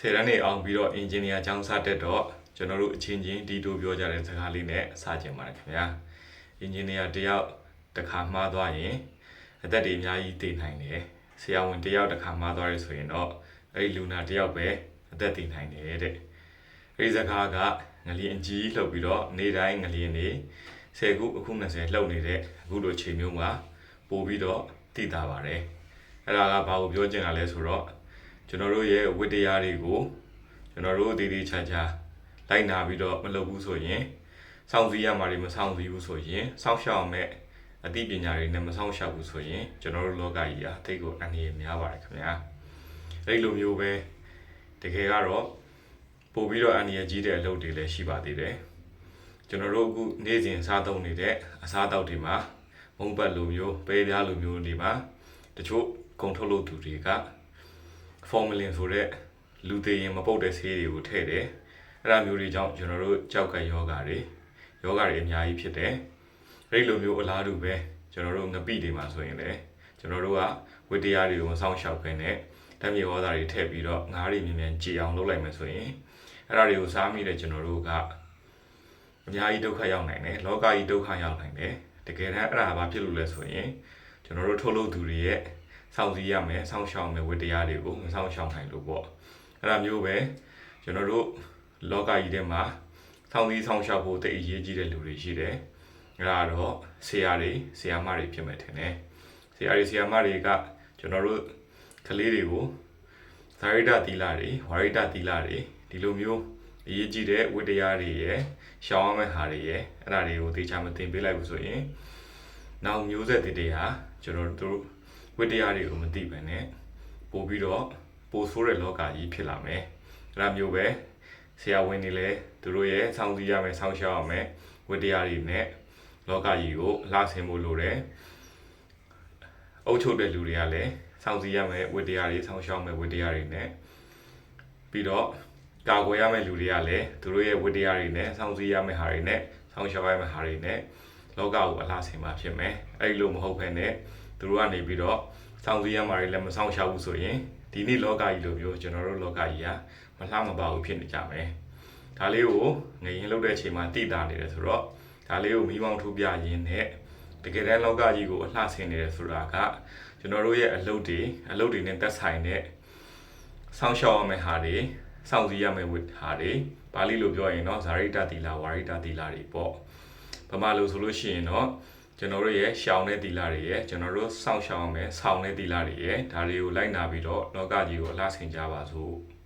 ဆယ်တန်းနေအောင်ပြီးတော့အင်ဂျင်နီယာကျောင်းစတက်တော့ကျွန်တော်တို့အချင်းချင်းဒီတိုးပြောကြတဲ့စကားလေးနဲ့စကြင်ပါတယ်ခင်ဗျာအင်ဂျင်နီယာတယောက်တစ်ခါမှားသွားရင်အသက်တွေအများကြီးတည်နိုင်တယ်ဆရာဝန်တယောက်တစ်ခါမှားသွားရဆိုရင်တော့အဲ့ဒီလူနာတယောက်ပဲအသက်တည်နိုင်တယ်တဲ့အဲ့ဒီစကားကငလျင်အကြီးလှုပ်ပြီးတော့နေတိုင်းငလျင်နေ10ခုအခု20လှုပ်နေတဲ့အခုလိုချိန်မျိုးမှာပို့ပြီးတော့တည်တာပါတယ်အဲ့ဒါကဘာကိုပြောချင်တာလဲဆိုတော့ ကျွန်တော်တို့ရဲ့ဝိတရားတွေကိုကျွန်တော်တို့တည်တည်ချာချာလိုက်နာပြီးတော့မလုပ်ဘူးဆိုရင်စောင့်စည်းရမှာတွေမစောင့်စည်းဘူးဆိုရင်စောင့်ရှောက်မဲ့အသိပညာတွေနဲ့မစောင့်ရှောက်ဘူးဆိုရင်ကျွန်တော်တို့လောကကြီးဟာတိတ်ကိုအန္တရာယ်များပါတယ်ခင်ဗျာအဲ့လိုမျိုးပဲတကယ်ကတော့ပို့ပြီးတော့အန္တရာယ်ကြီးတဲ့အလုပ်တွေလည်းရှိပါသေးတယ်ကျွန်တော်တို့အခုနေ့စဉ်စားသုံးနေတဲ့အစားအသောက်တွေမှာမုံပတ်လိုမျိုးပဲပြားလိုမျိုးတွေမှာတချို့ကုန်ထုတ်လုပ်သူတွေက formalin ဆိုတဲ့လူသေးရင်မပုတ်တဲ့ဆေးတွေကိုထည့်တယ်အဲ့ဒါမျိုးတွေကြောင့်ကျွန်တော်တို့ကြောက်ကယောဂါတွေယောဂါတွေအများကြီးဖြစ်တယ်အဲ့ဒီလိုမျိုးအလားတူပဲကျွန်တော်တို့ငပိတွေမှာဆိုရင်လည်းကျွန်တော်တို့ကဝိတရားတွေကိုမဆောင်ရှောက်ခဲနဲ့ဓာတ်မြေဝါဒတွေထည့်ပြီးတော့ငါးတွေမြင်မြန်ကြည်အောင်လုပ်လိုက်မယ်ဆိုရင်အဲ့ဒါတွေကိုစားမိတဲ့ကျွန်တော်တို့ကအများကြီးဒုက္ခရောက်နိုင်တယ်လောကကြီးဒုက္ခရောက်နိုင်တယ်တကယ်တမ်းအဲ့ဒါဘာဖြစ်လို့လဲဆိုရင်ကျွန်တော်တို့ထုတ်လုပ်သူတွေရဲ့ စောင့်စည်းရမယ်စောင့်ရှောက်မယ်ဝတ္တရားတွေကိုမစောင့်ရှောက်နိုင်လို့ပေါ့အဲ့ဒါမျိုးပဲကျွန်တော်တို့လောကကြီးထဲမှာစောင့်စည်းစောင့်ရှောက်ဖို့တိတ်အရေးကြီးတဲ့လူတွေရှိတယ်အဲ့ဒါတော့ဆရာတွေဆရာမတွေဖြစ်မယ်ထင်တယ်ဆရာတွေဆရာမတွေကကျွန်တော်တို့ကလေးတွေကိုဇာရိတသီလတွေဝါရိတသီလတွေဒီလိုမျိုးအရေးကြီးတဲ့ဝတ္တရားတွေရယ်ရှောင်းရမယ့်ဟာတွေရယ်အဲ့ဒါတွေကိုသေချာမသိပေးလိုက်ဘူးဆိုရင်နောက်မျိုးဆက်တွေတွေဟာကျွန်တော်တို့ ဝိတရားတွေကိုမသိပဲနဲ့ပို့ပြီးတော့ပို့ဆိုးတဲ့လောကကြီးဖြစ်လာမယ်။အဲဒါမျိုးပဲဆရာဝန်တွေလည်းသူတို့ရဲ့စောင့်စည်းရမယ်စောင့်ရှောက်ရမယ်ဝိတရားတွေနဲ့လောကကြီးကိုလှဆင်ဖို့လိုတယ်။အုပ်ချုပ်တဲ့လူတွေကလည်းစောင့်စည်းရမယ်ဝိတရားတွေစောင့်ရှောက်မယ်ဝိတရားတွေနဲ့ပြီးတော့ကာကွယ်ရမယ့်လူတွေကလည်းသူတို့ရဲ့ဝိတရားတွေနဲ့စောင့်စည်းရမယ့်ဟာတွေနဲ့စောင့်ရှောက်ရမယ့်ဟာတွေနဲ့လောကကိုအလှဆင်မှာဖြစ်မယ်။အဲဒီလိုမဟုတ်ဘဲနဲ့ သူတို့ကနေပြီးတော့စောင့်စည်းရမှာတွေလည်းမဆောင်ရှားဘူးဆိုရင်ဒီနေ့လောကကြီးလိုမျိုးကျွန်တော်တို့လောကကြီးဟာမလှမပါဘူးဖြစ်နေကြမယ်။ဒါလေးကိုငရင်လောက်တဲ့အချိန်မှာတိတာနေတယ်ဆိုတော့ဒါလေးကိုမိမောင်းထုတ်ပြရင်းနဲ့တကယ်တမ်းလောကကြီးကိုအလှဆင်နေတယ်ဆိုတာကကျွန်တော်တို့ရဲ့အလုပ်တွေအလုပ်တွေနဲ့သက်ဆိုင်တဲ့စောင့်ရှောက်ရမယ့်ဟာတွေစောင့်စည်းရမယ့်ဟာတွေပါဠိလိုပြောရင်တော့ဇာရိတတိလာဝါရိတတိလာတွေပေါ့ဗမာလိုဆိုလို့ရှိရင်တော့ ကျွန်တော်တို့ရဲ့ရှောင်းတဲ့တီလာတွေရဲ့ကျွန်တော်တို့စောင့်ရှောင်းမယ်ဆောင်းတဲ့တီလာတွေရဲ့ဒါတွေကိုလိုက်နာပြီးတော့လောကကြီးကိုအလားဆင်ကြပါစို့